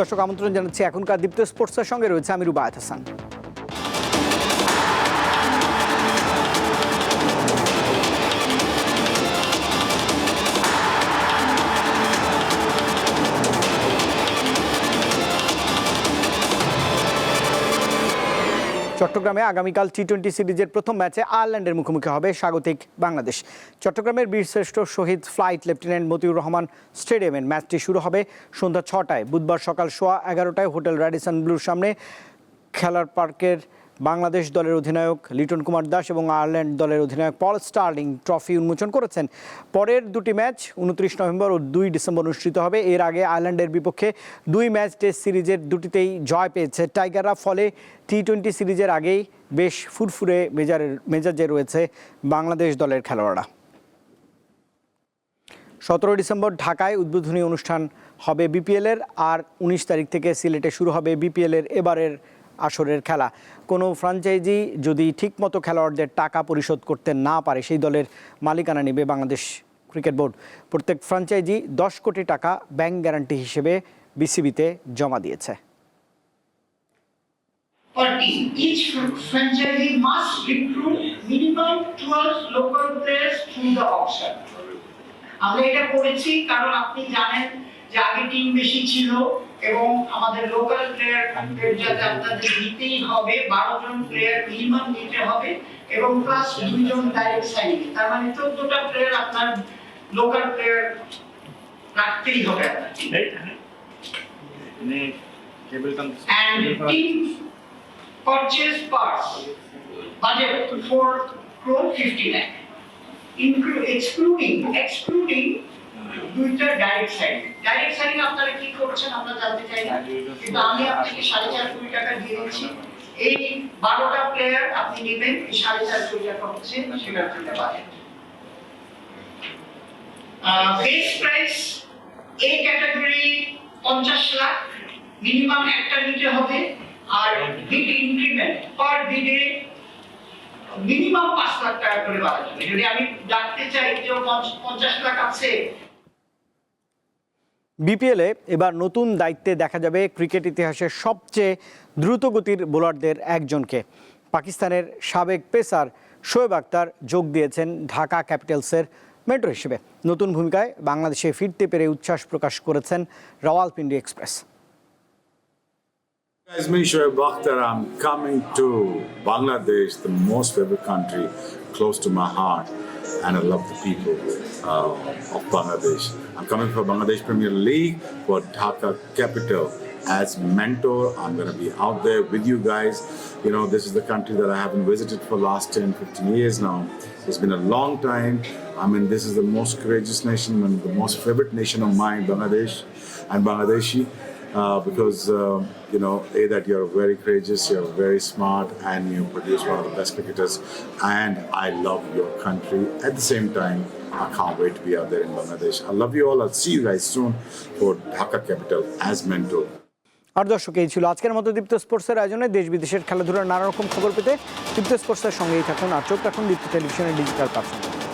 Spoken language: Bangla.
দর্শক আমন্ত্রণ জানাচ্ছি এখনকার দীপ্ত স্পোর্টসের সঙ্গে রয়েছে আমি রুবায়ত হাসান চট্টগ্রামে আগামীকাল টি টোয়েন্টি সিরিজের প্রথম ম্যাচে আয়ারল্যান্ডের মুখোমুখি হবে স্বাগতিক বাংলাদেশ। চট্টগ্রামের বীরশ্রেষ্ঠ শহীদ ফ্লাইট লেফটেন্যান্ট মতিউর রহমান স্টেডিয়ামের ম্যাচটি শুরু হবে সন্ধ্যা ছটায়। বুধবার সকাল সোয়া এগারোটায় হোটেল র্যাডিসন ব্লুর সামনে খেলার পার্কের বাংলাদেশ দলের অধিনায়ক লিটন কুমার দাস এবং আয়ারল্যান্ড দলের অধিনায়ক পল স্টার্লিং ট্রফি উন্মোচন করেছেন। পরের দুটি ম্যাচ উনত্রিশ নভেম্বর ও দুই ডিসেম্বর অনুষ্ঠিত হবে। এর আগে আয়ারল্যান্ডের বিপক্ষে দুই ম্যাচ টেস্ট সিরিজের দুটিতেই জয় পেয়েছে। টাইগাররা ফলে টি টোয়েন্টি সিরিজের আগেই বেশ ফুরফুরে মেজারের, মেজাজে রয়েছে বাংলাদেশ দলের খেলোয়াড়রা। সতেরো ডিসেম্বর ঢাকায় উদ্বোধনী অনুষ্ঠান হবে বিপিএলের। আর উনিশ তারিখ থেকে সিলেটে শুরু হবে বিপিএলের। এবারের আসরের খেলা কোনো ফ্র্যাঞ্চাইজি যদি ঠিকমতো খেলোয়াড়দের টাকা পরিশোধ করতে না পারে, সেই দলের মালিকানা নেবে বাংলাদেশ ক্রিকেট বোর্ড প্রত্যেক ফ্র্যাঞ্চাইজি দশ কোটি টাকা ব্যাংক গ্যারান্টি হিসেবে বিসিবিতে জমা দিয়েছে. Each franchisee must recruit minimum 12 local players through the auction. আমরা এটা করেছি কারণ আপনি জানেন যে আগে টিম বেশি ছিল এবং আমাদের লোকাল প্লেয়ার যাতে আপনাদের নিতেই হবে বারো জন প্লেয়ার মিনিমাম নিতে হবে এবং প্লাস দুইজন ডাইরেক্ট সাইনিং তার মানে চোদ্দটা প্লেয়ার আপনার লোকাল প্লেয়ার রাখতেই হবে আপনার kan and purchase parts budget for crore fifty lakh. Include excluding excluding দুইটা ডাইরেক্ট সাইড ডাইরেক্ট সাইডিং আপনারা কি করছেন আমরা জানতে চাই না। কিন্তু আমি আপনাকে সাড়ে চার কোটি টাকা দিয়ে দিচ্ছি। এই বারোটা প্লেয়ার আপনি নেবেন এই সাড়ে চার কোটি টাকা হচ্ছে সেটার জন্য budget base price A category পঞ্চাশ লাখ। মিনিমাম একটা নিতে হবে। আর বিড ইনক্রিমেন্ট পার বিডে মিনিমাম পাঁচ লাখ টাকা করে বাড়া যাবে যদি আমি ডাকতে চাই যে পঞ্চাশ লাখ আছে বিপিএলে এবার নতুন দায়িত্বে দেখা যাবে ক্রিকেট ইতিহাসের সবচেয়ে দ্রুতগতির বোলারদের একজনকে। পাকিস্তানের সাবেক পেসার শোয়েব আক্তার যোগ দিয়েছেন ঢাকা ক্যাপিটালসের মেট্রো হিসেবে। নতুন ভূমিকায় বাংলাদেশে ফিরতে পেরে উচ্ছ্বাস প্রকাশ করেছেন Rawalpindi express. Guys, me Shoaib Akhtar. I'm coming to Bangladesh, the most favorite country close to my heart, and I love the people uh, of Bangladesh. I'm coming for Bangladesh Premier League for Dhaka Capital. As mentor, I'm going to be out there with you guys. You know, this is the country that I haven't visited for last 10, 15 years now. It's been a long time. I mean, this is the most courageous nation and the most favorite nation of mine, Bangladesh and Bangladeshi uh, because uh, you know a that you're very courageous, you're very smart, and you produce one of the best cricketers. And I love your country. At the same time, I can't wait to be out there in Bangladesh. I love you all. I'll see you guys soon for Dhaka Capital as mentor. আর দর্শক এই ছিল আজকের মতো দীপ্ত স্পোর্টসের আয়োজনে দেশ বিদেশের খেলাধুলার নানা রকম খবর পেতে দীপ্ত স্পোর্টসের সঙ্গেই থাকুন আর চোখ রাখুন দীপ্ত টেলিভিশনের ডিজিটাল প্ল্যাটফর্মে